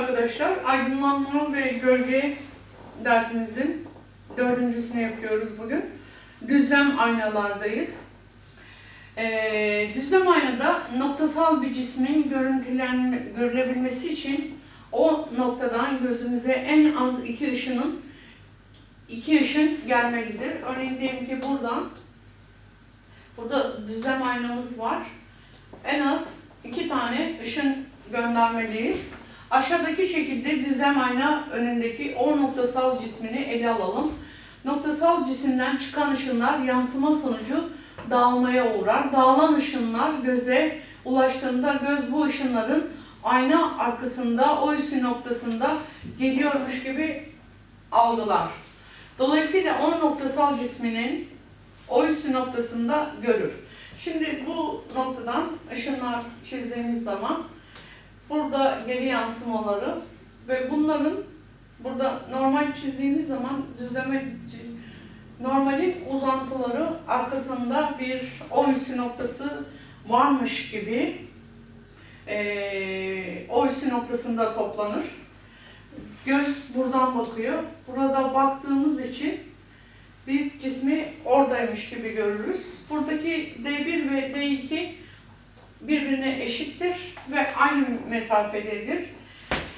arkadaşlar. Aydınlanma ve gölge dersimizin dördüncüsünü yapıyoruz bugün. Düzlem aynalardayız. Ee, düzlem aynada noktasal bir cismin görüntülen, görülebilmesi için o noktadan gözümüze en az iki ışının iki ışın gelmelidir. Örneğin diyelim ki buradan burada düzlem aynamız var. En az iki tane ışın göndermeliyiz. Aşağıdaki şekilde düzlem ayna önündeki o noktasal cismini ele alalım. Noktasal cisimden çıkan ışınlar yansıma sonucu dağılmaya uğrar. Dağılan ışınlar göze ulaştığında göz bu ışınların ayna arkasında o üssü noktasında geliyormuş gibi algılar. Dolayısıyla o noktasal cisminin o üssü noktasında görür. Şimdi bu noktadan ışınlar çizdiğimiz zaman burada geri yansımaları ve bunların burada normal çizdiğimiz zaman düzleme normalin uzantıları arkasında bir o üssü noktası varmış gibi eee o üssü noktasında toplanır. Göz buradan bakıyor. Burada baktığımız için biz cismi oradaymış gibi görürüz. Buradaki D1 ve D2 birbirine eşittir ve aynı mesafededir.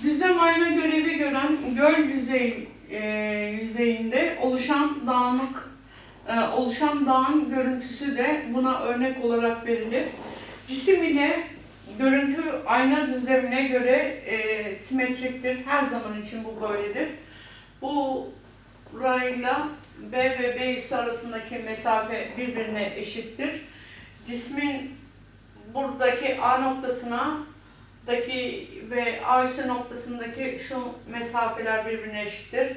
Düzlem ayna görevi gören göl yüzey e, yüzeyinde oluşan dağınık e, oluşan dağın görüntüsü de buna örnek olarak verilir. Cisim ile görüntü ayna düzlemine göre e, simetriktir. Her zaman için bu böyledir. Bu burayla B ve B üssü arasındaki mesafe birbirine eşittir. Cismin buradaki A noktasına daki ve A üssü noktasındaki şu mesafeler birbirine eşittir.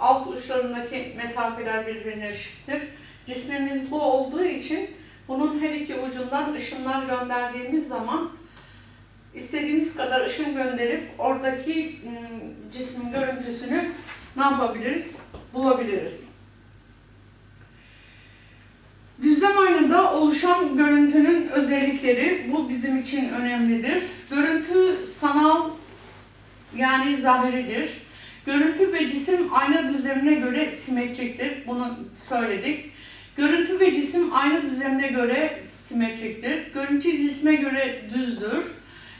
Alt uçlarındaki mesafeler birbirine eşittir. Cismimiz bu olduğu için bunun her iki ucundan ışınlar gönderdiğimiz zaman istediğimiz kadar ışın gönderip oradaki ım, cismin görüntüsünü ne yapabiliriz? Bulabiliriz. Düzlem aynada oluşan görüntünün özellikleri bu bizim için önemlidir. Görüntü sanal yani zahiridir. Görüntü ve cisim ayna düzlemine göre simetriktir. Bunu söyledik. Görüntü ve cisim ayna düzlemine göre simetriktir. Görüntü cisme göre düzdür.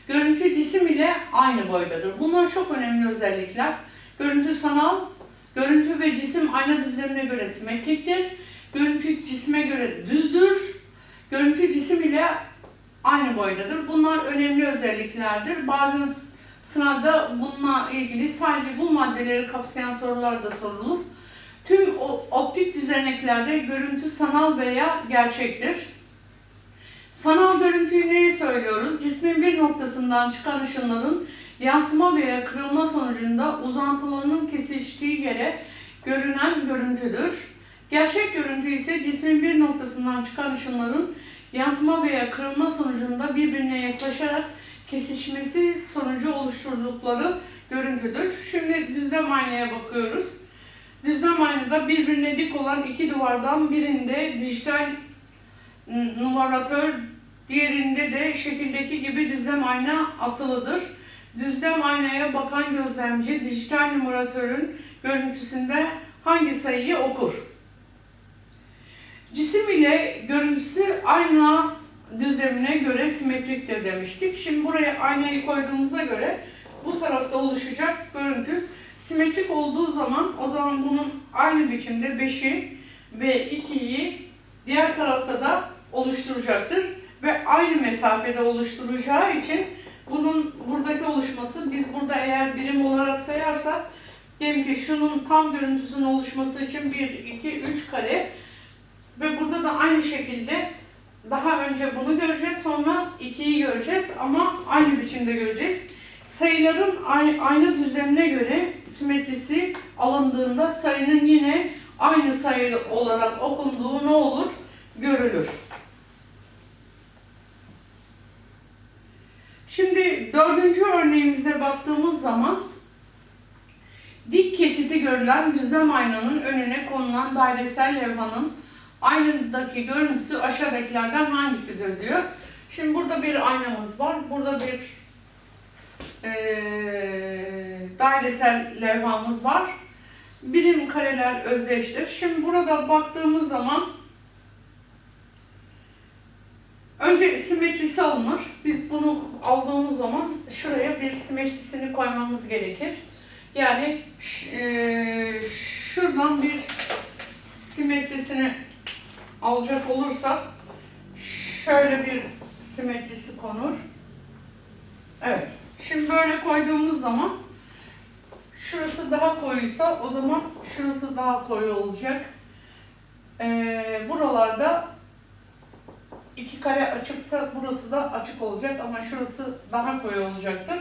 Görüntü cisim ile aynı boydadır. Bunlar çok önemli özellikler. Görüntü sanal, görüntü ve cisim ayna düzlemine göre simetriktir. Görüntü cisme göre düzdür. Görüntü cisim ile aynı boydadır. Bunlar önemli özelliklerdir. Bazen sınavda bununla ilgili sadece bu maddeleri kapsayan sorular da sorulur. Tüm optik düzeneklerde görüntü sanal veya gerçektir. Sanal görüntüyü neye söylüyoruz? Cismin bir noktasından çıkan ışınların yansıma veya kırılma sonucunda uzantılarının kesiştiği yere görünen görüntüdür. Gerçek görüntü ise cismin bir noktasından çıkan ışınların yansıma veya kırılma sonucunda birbirine yaklaşarak kesişmesi sonucu oluşturdukları görüntüdür. Şimdi düzlem aynaya bakıyoruz. Düzlem aynada birbirine dik olan iki duvardan birinde dijital numaratör, diğerinde de şekildeki gibi düzlem ayna asılıdır. Düzlem aynaya bakan gözlemci dijital numaratörün görüntüsünde hangi sayıyı okur? Cisim ile görüntüsü ayna düzlemine göre simetriktir demiştik. Şimdi buraya aynayı koyduğumuza göre bu tarafta oluşacak görüntü simetrik olduğu zaman o zaman bunun aynı biçimde 5'i ve 2'yi diğer tarafta da oluşturacaktır. Ve aynı mesafede oluşturacağı için bunun buradaki oluşması biz burada eğer birim olarak sayarsak diyelim ki şunun tam görüntüsünün oluşması için 1, 2, 3 kare ve burada da aynı şekilde daha önce bunu göreceğiz sonra 2'yi göreceğiz ama aynı biçimde göreceğiz. Sayıların ay- aynı düzenine göre simetrisi alındığında sayının yine aynı sayı olarak okunduğu ne olur? Görülür. Şimdi dördüncü örneğimize baktığımız zaman dik kesiti görülen düzlem aynanın önüne konulan dairesel levhanın aynadaki görüntüsü aşağıdakilerden hangisidir diyor. Şimdi burada bir aynamız var. Burada bir eee, dairesel levhamız var. Birim kareler özdeştir. Şimdi burada baktığımız zaman önce simetrisi alınır. Biz bunu aldığımız zaman şuraya bir simetrisini koymamız gerekir. Yani eee, şuradan bir simetrisini alacak olursak şöyle bir simetrisi konur. Evet. Şimdi böyle koyduğumuz zaman şurası daha koyuysa o zaman şurası daha koyu olacak. Ee, buralarda iki kare açıksa burası da açık olacak ama şurası daha koyu olacaktır.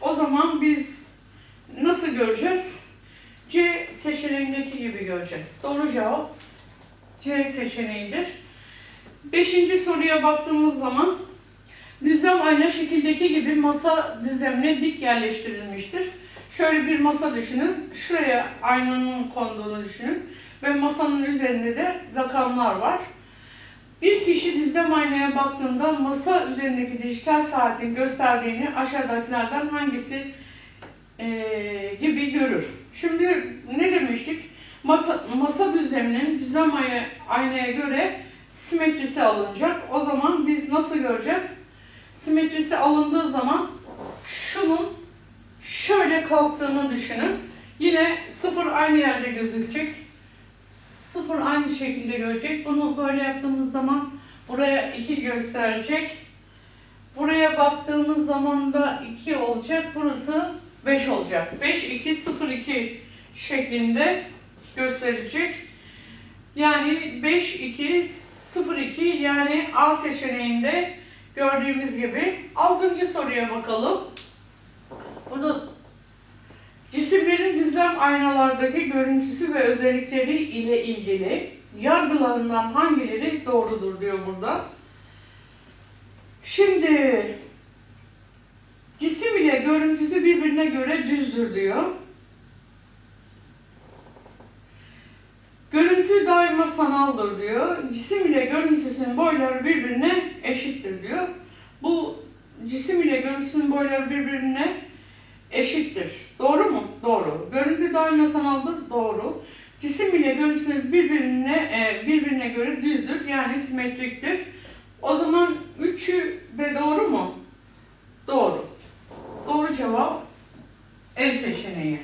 O zaman biz nasıl göreceğiz? C seçeneğindeki gibi göreceğiz. Doğru cevap C seçeneğidir. Beşinci soruya baktığımız zaman düzlem ayna şekildeki gibi masa düzlemine dik yerleştirilmiştir. Şöyle bir masa düşünün. Şuraya aynanın konduğunu düşünün. Ve masanın üzerinde de rakamlar var. Bir kişi düzlem aynaya baktığında masa üzerindeki dijital saatin gösterdiğini aşağıdakilerden hangisi eee, gibi görür. Şimdi ne demiştik? Mata, masa düzleminin düzlem aya- aynaya göre simetrisi alınacak. O zaman biz nasıl göreceğiz? Simetrisi alındığı zaman şunun şöyle kalktığını düşünün. Yine sıfır aynı yerde gözükecek. Sıfır aynı şekilde görecek. Bunu böyle yaptığımız zaman buraya 2 gösterecek. Buraya baktığımız zaman da 2 olacak. Burası 5 olacak. 5, 2, 0, 2 şeklinde gösterecek. Yani 5, 2, 0, 2 yani A seçeneğinde gördüğümüz gibi. Altıncı soruya bakalım. Burada cisimlerin düzlem aynalardaki görüntüsü ve özellikleri ile ilgili yargılarından hangileri doğrudur diyor burada. Şimdi cisim ile görüntüsü birbirine göre düzdür diyor. Görüntü daima sanaldır diyor. Cisim ile görüntüsünün boyları birbirine eşittir diyor. Bu cisim ile görüntüsünün boyları birbirine eşittir. Doğru mu? Doğru. Görüntü daima sanaldır. Doğru. Cisim ile görüntüsü birbirine e, birbirine göre düzdür. Yani simetriktir. O zaman üçü de doğru mu? Doğru. Doğru cevap E seçeneği.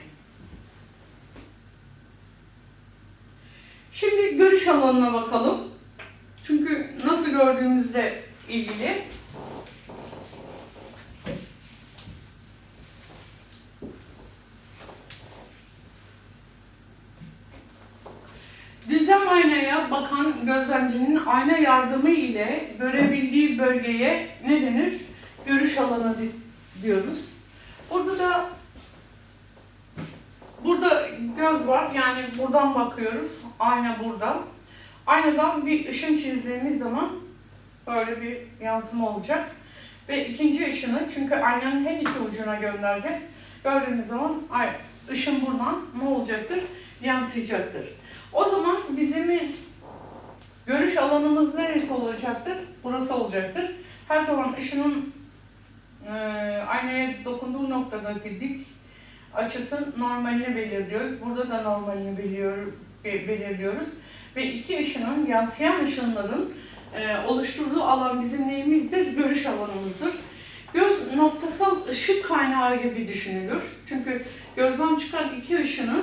Şimdi görüş alanına bakalım. Çünkü nasıl gördüğümüzle ilgili. Düzlem aynaya bakan gözlemcinin ayna yardımı ile görebildiği bölgeye ne denir? Görüş alanı di- diyoruz. Burada da burada göz var. Yani buradan bakıyoruz. Ayna burada. Aynadan bir ışın çizdiğimiz zaman böyle bir yansıma olacak. Ve ikinci ışını çünkü aynanın her iki ucuna göndereceğiz. Gördüğümüz zaman ay, ışın buradan ne olacaktır? Yansıyacaktır. O zaman bizim görüş alanımız neresi olacaktır? Burası olacaktır. Her zaman ışının e, aynaya dokunduğu noktadaki dik açısı normalini belirliyoruz. Burada da normalini be- belirliyoruz. Ve iki ışının, yansıyan ışınların e, oluşturduğu alan bizim neyimizdir? Görüş alanımızdır. Göz noktasal ışık kaynağı gibi düşünülür. Çünkü gözden çıkan iki ışını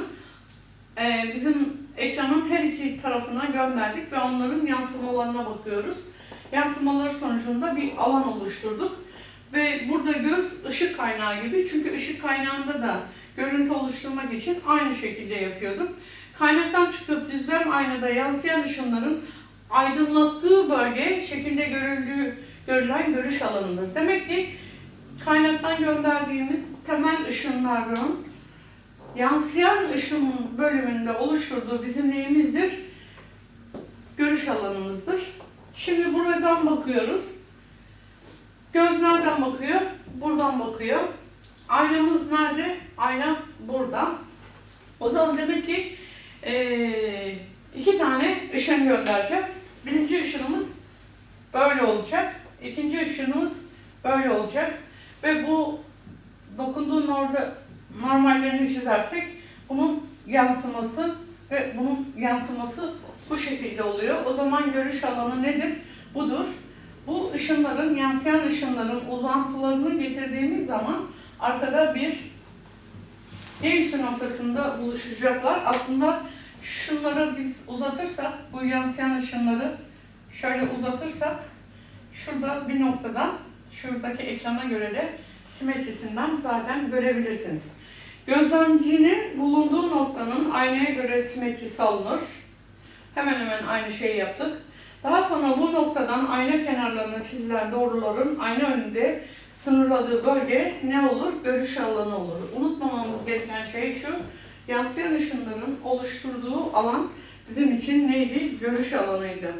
e, bizim ekranın her iki tarafına gönderdik ve onların yansımalarına bakıyoruz. Yansımalar sonucunda bir alan oluşturduk. Ve burada göz ışık kaynağı gibi çünkü ışık kaynağında da görüntü oluşturmak için aynı şekilde yapıyorduk. Kaynaktan çıkıp düzlem aynada yansıyan ışınların aydınlattığı bölge şekilde görüldüğü görülen görüş alanıdır. Demek ki kaynaktan gönderdiğimiz temel ışınların yansıyan ışın bölümünde oluşturduğu bizim neyimizdir? Görüş alanımızdır. Şimdi buradan bakıyoruz. Göz nereden bakıyor? Buradan bakıyor. Aynamız nerede? Ayna burada. O zaman demek ki ee, iki tane ışın göndereceğiz. Birinci ışınımız böyle olacak. ikinci ışınımız böyle olacak. Ve bu dokunduğun orada normallerini çizersek bunun yansıması ve bunun yansıması bu şekilde oluyor. O zaman görüş alanı nedir? Budur. Bu ışınların, yansıyan ışınların uzantılarını getirdiğimiz zaman arkada bir en üstü noktasında buluşacaklar. Aslında şunları biz uzatırsak, bu yansıyan ışınları şöyle uzatırsak, şurada bir noktadan, şuradaki ekrana göre de simetrisinden zaten görebilirsiniz. Gözlemcinin bulunduğu noktanın aynaya göre simetrisi alınır. Hemen hemen aynı şeyi yaptık. Daha sonra bu noktadan ayna kenarlarına çizilen doğruların ayna önünde sınırladığı bölge ne olur? Görüş alanı olur. Unutmamamız gereken şey şu, yansıyan ışınların oluşturduğu alan bizim için neydi? Görüş alanıydı.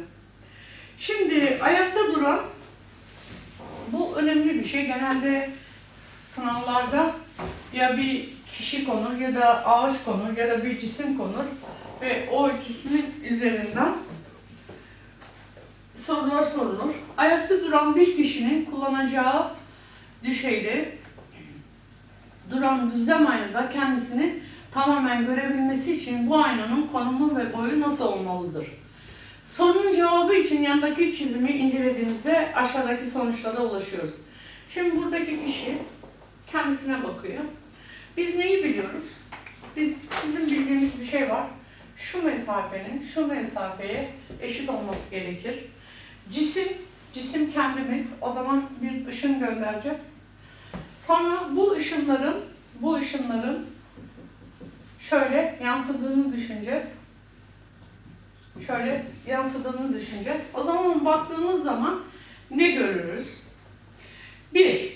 Şimdi ayakta duran, bu önemli bir şey. Genelde sınavlarda ya bir kişi konur ya da ağaç konur ya da bir cisim konur ve o cismin üzerinden sorular sorulur. Ayakta duran bir kişinin kullanacağı düşeyde duran düzlem aynada kendisini tamamen görebilmesi için bu aynanın konumu ve boyu nasıl olmalıdır? Sorunun cevabı için yandaki çizimi incelediğimizde aşağıdaki sonuçlara ulaşıyoruz. Şimdi buradaki kişi kendisine bakıyor. Biz neyi biliyoruz? Biz bizim bildiğimiz bir şey var. Şu mesafenin şu mesafeye eşit olması gerekir. Cisim, cisim kendimiz. O zaman bir ışın göndereceğiz. Sonra bu ışınların, bu ışınların şöyle yansıdığını düşüneceğiz. Şöyle yansıdığını düşüneceğiz. O zaman baktığımız zaman ne görürüz? Bir,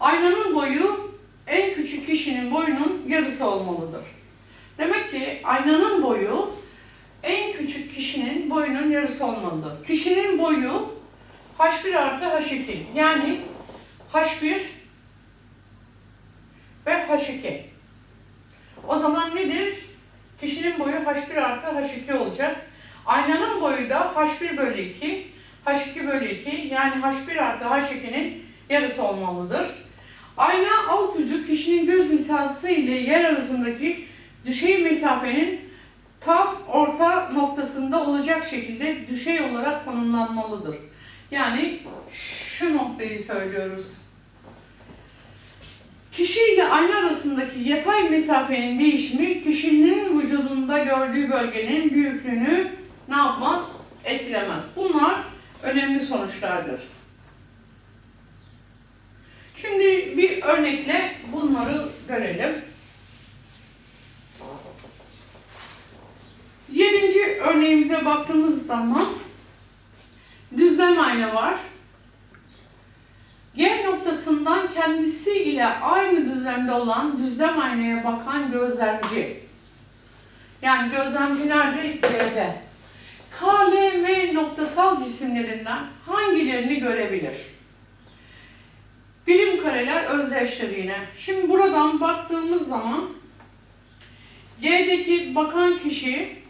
aynanın boyu en küçük kişinin boyunun yarısı olmalıdır. Demek ki aynanın boyu en küçük kişinin boyunun yarısı olmalıdır. Kişinin boyu H1 artı H2 yani H1 ve H2. O zaman nedir? Kişinin boyu H1 artı H2 olacak. Aynanın boyu da H1 bölü 2, H2 bölü 2 yani H1 artı H2'nin yarısı olmalıdır. Ayna alt ucu kişinin göz hizası ile yer arasındaki düşey mesafenin tam orta noktasında olacak şekilde düşey olarak konumlanmalıdır. Yani şu noktayı söylüyoruz. Kişi ile ayna arasındaki yatay mesafenin değişimi kişinin vücudunda gördüğü bölgenin büyüklüğünü ne yapmaz? Etkilemez. Bunlar önemli sonuçlardır. Şimdi bir örnekle bunları görelim. Yedinci örneğimize baktığımız zaman düzlem ayna var. G noktasından kendisi ile aynı düzlemde olan düzlem aynaya bakan gözlemci. Yani gözlemci nerede? G'de. K, L, M noktasal cisimlerinden hangilerini görebilir? Birim kareler özdeştir yine. Şimdi buradan baktığımız zaman G'deki bakan kişi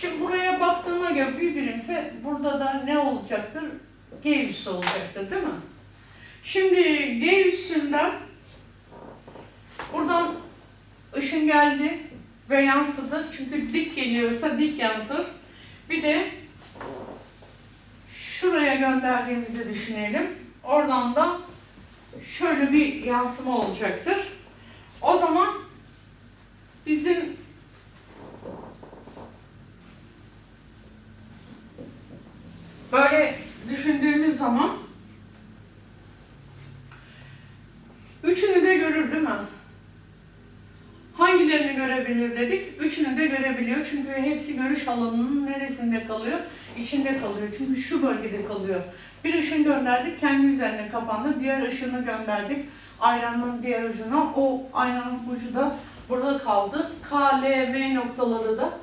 Şimdi buraya baktığına göre bir birimse burada da ne olacaktır? G üssü olacaktır değil mi? Şimdi G üssünden buradan ışın geldi ve yansıdı. Çünkü dik geliyorsa dik yansır. Bir de şuraya gönderdiğimizi düşünelim. Oradan da şöyle bir yansıma olacaktır. O zaman bizim böyle zaman üçünü de görür değil mi? Hangilerini görebilir dedik? Üçünü de görebiliyor. Çünkü hepsi görüş alanının neresinde kalıyor? İçinde kalıyor. Çünkü şu bölgede kalıyor. Bir ışın gönderdik, kendi üzerine kapandı. Diğer ışını gönderdik, aynanın diğer ucuna. O aynanın ucu da burada kaldı. K, L, V noktaları da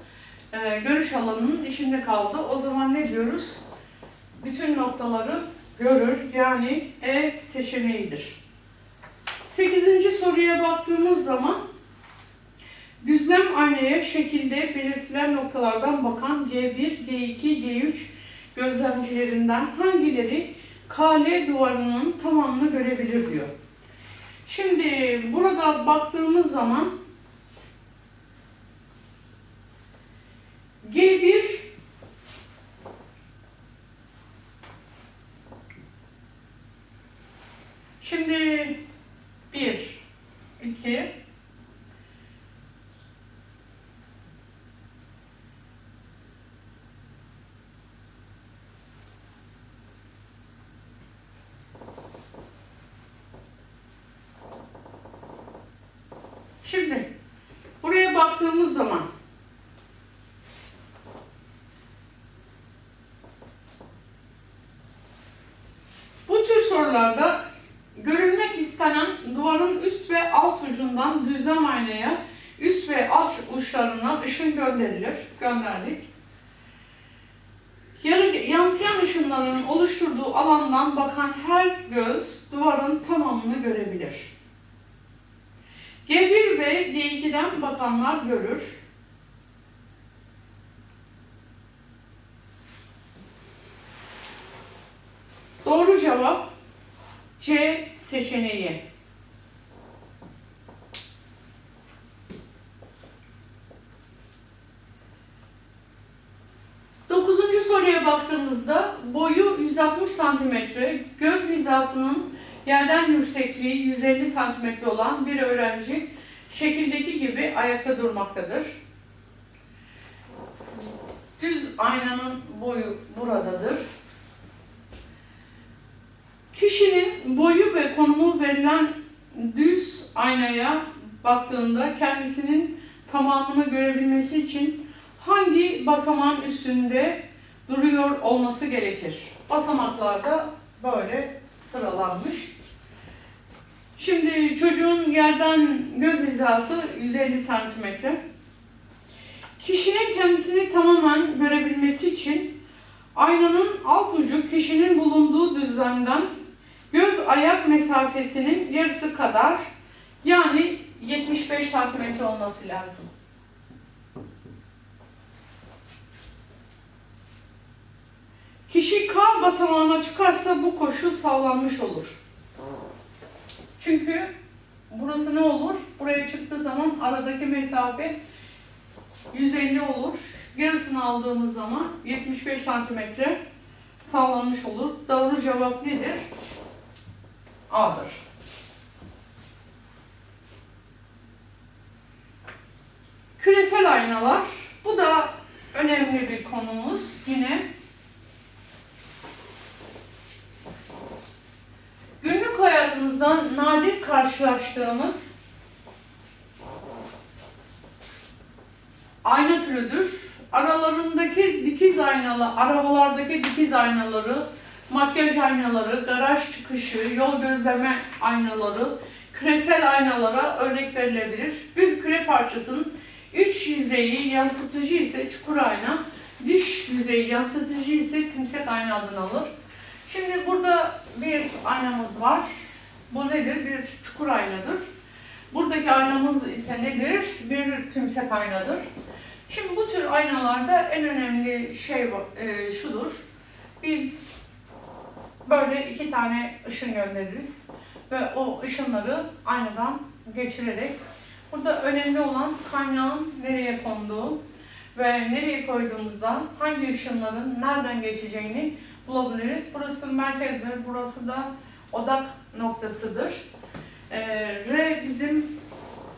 e, görüş alanının içinde kaldı. O zaman ne diyoruz? Bütün noktaları görür. Yani E seçeneğidir. Sekizinci soruya baktığımız zaman düzlem aynaya şekilde belirtilen noktalardan bakan G1, G2, G3 gözlemcilerinden hangileri KL duvarının tamamını görebilir diyor. Şimdi burada baktığımız zaman G1 Şimdi 1 2 Şimdi buraya baktığımız zaman bu tür sorularda görülmek istenen duvarın üst ve alt ucundan düzlem aynaya üst ve alt uçlarına ışın gönderilir. Gönderdik. 2'den bakanlar görür. Doğru cevap C seçeneği. Dokuzuncu soruya baktığımızda boyu 160 cm, göz hizasının yerden yüksekliği 150 cm olan bir öğrenci şekildeki gibi ayakta durmaktadır. Düz aynanın boyu buradadır. Kişinin boyu ve konumu verilen düz aynaya baktığında kendisinin tamamını görebilmesi için hangi basamağın üstünde duruyor olması gerekir? Basamaklarda böyle sıralanmış. Şimdi çocuğun yerden göz hizası 150 santimetre. Kişinin kendisini tamamen görebilmesi için aynanın alt ucu kişinin bulunduğu düzlemden göz ayak mesafesinin yarısı kadar yani 75 santimetre olması lazım. Kişi K basamağına çıkarsa bu koşul sağlanmış olur. Çünkü burası ne olur? Buraya çıktığı zaman aradaki mesafe 150 olur. Yarısını aldığımız zaman 75 santimetre sağlanmış olur. Doğru cevap nedir? A'dır. Küresel aynalar. Bu da önemli bir konumuz yine. Günlük hayatımızda nadir karşılaştığımız ayna türüdür. Aralarındaki dikiz aynalı, arabalardaki dikiz aynaları, makyaj aynaları, garaj çıkışı, yol gözleme aynaları, küresel aynalara örnek verilebilir. Bir küre parçasının üç yüzeyi yansıtıcı ise çukur ayna, dış yüzeyi yansıtıcı ise tümsek ayna adını alır. Şimdi burada bir aynamız var. Bu nedir? Bir çukur aynadır. Buradaki aynamız ise nedir? Bir tümsek aynadır. Şimdi bu tür aynalarda en önemli şey e, şudur. Biz böyle iki tane ışın göndeririz ve o ışınları aynadan geçirerek burada önemli olan kaynağın nereye konduğu ve nereye koyduğumuzda hangi ışınların nereden geçeceğini bulabiliriz. Burası merkezdir, burası da odak noktasıdır. Ee, R bizim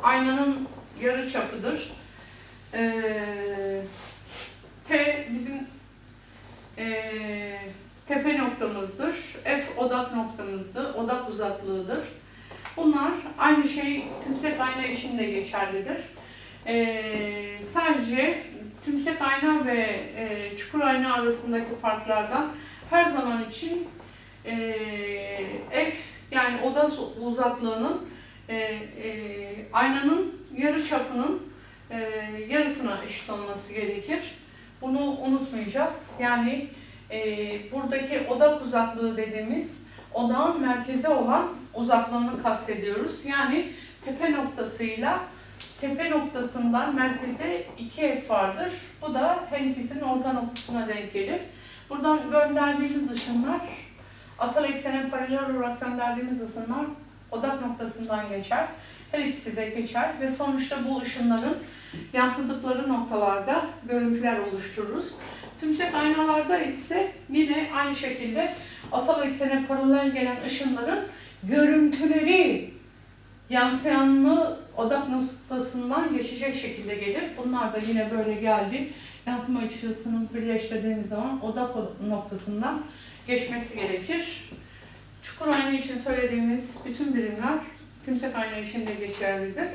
aynanın yarı çapıdır. Ee, T bizim ee, tepe noktamızdır. F odak noktamızdır, odak uzaklığıdır. Bunlar aynı şey tümsek ayna için de geçerlidir. Ee, sadece tümsek ayna ve e, çukur ayna arasındaki farklardan her zaman için e, F yani oda uzaklığının e, e, aynanın yarı çapının e, yarısına eşit olması gerekir. Bunu unutmayacağız. Yani e, buradaki odak uzaklığı dediğimiz odağın merkezi olan uzaklığını kastediyoruz. Yani tepe noktasıyla tepe noktasından merkeze 2F vardır. Bu da her ikisinin orta noktasına denk gelir. Buradan gönderdiğimiz ışınlar, asal eksene paralel olarak gönderdiğimiz ışınlar odak noktasından geçer. Her ikisi de geçer ve sonuçta bu ışınların yansıdıkları noktalarda görüntüler oluştururuz. Tümsek aynalarda ise yine aynı şekilde asal eksene paralel gelen ışınların görüntüleri yansıyanlı odak noktasından geçecek şekilde gelir. Bunlar da yine böyle geldi. Yansıma açısını birleştirdiğimiz zaman odak noktasından geçmesi gerekir. Çukur ayna için söylediğimiz bütün birimler tümsek ayna için de geçerlidir.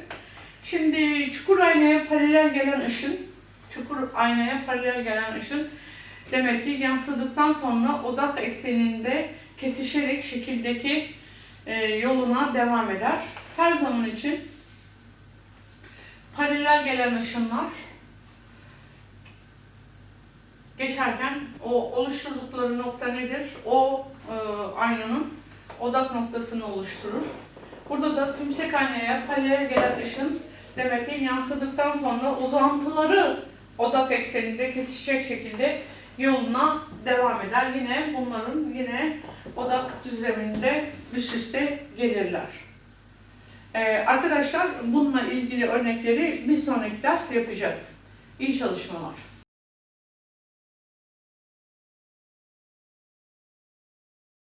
Şimdi çukur aynaya paralel gelen ışın, çukur aynaya paralel gelen ışın demek ki yansıdıktan sonra odak ekseninde kesişerek şekildeki e, yoluna devam eder. Her zaman için paralel gelen ışınlar geçerken o oluşturdukları nokta nedir? O e, aynanın odak noktasını oluşturur. Burada da tümsek aynaya paralel gelen ışın demek ki yansıdıktan sonra uzantıları odak ekseninde kesişecek şekilde yoluna devam eder. Yine bunların yine odak düzleminde üst üste gelirler. Ee, arkadaşlar bununla ilgili örnekleri bir sonraki ders yapacağız. İyi çalışmalar.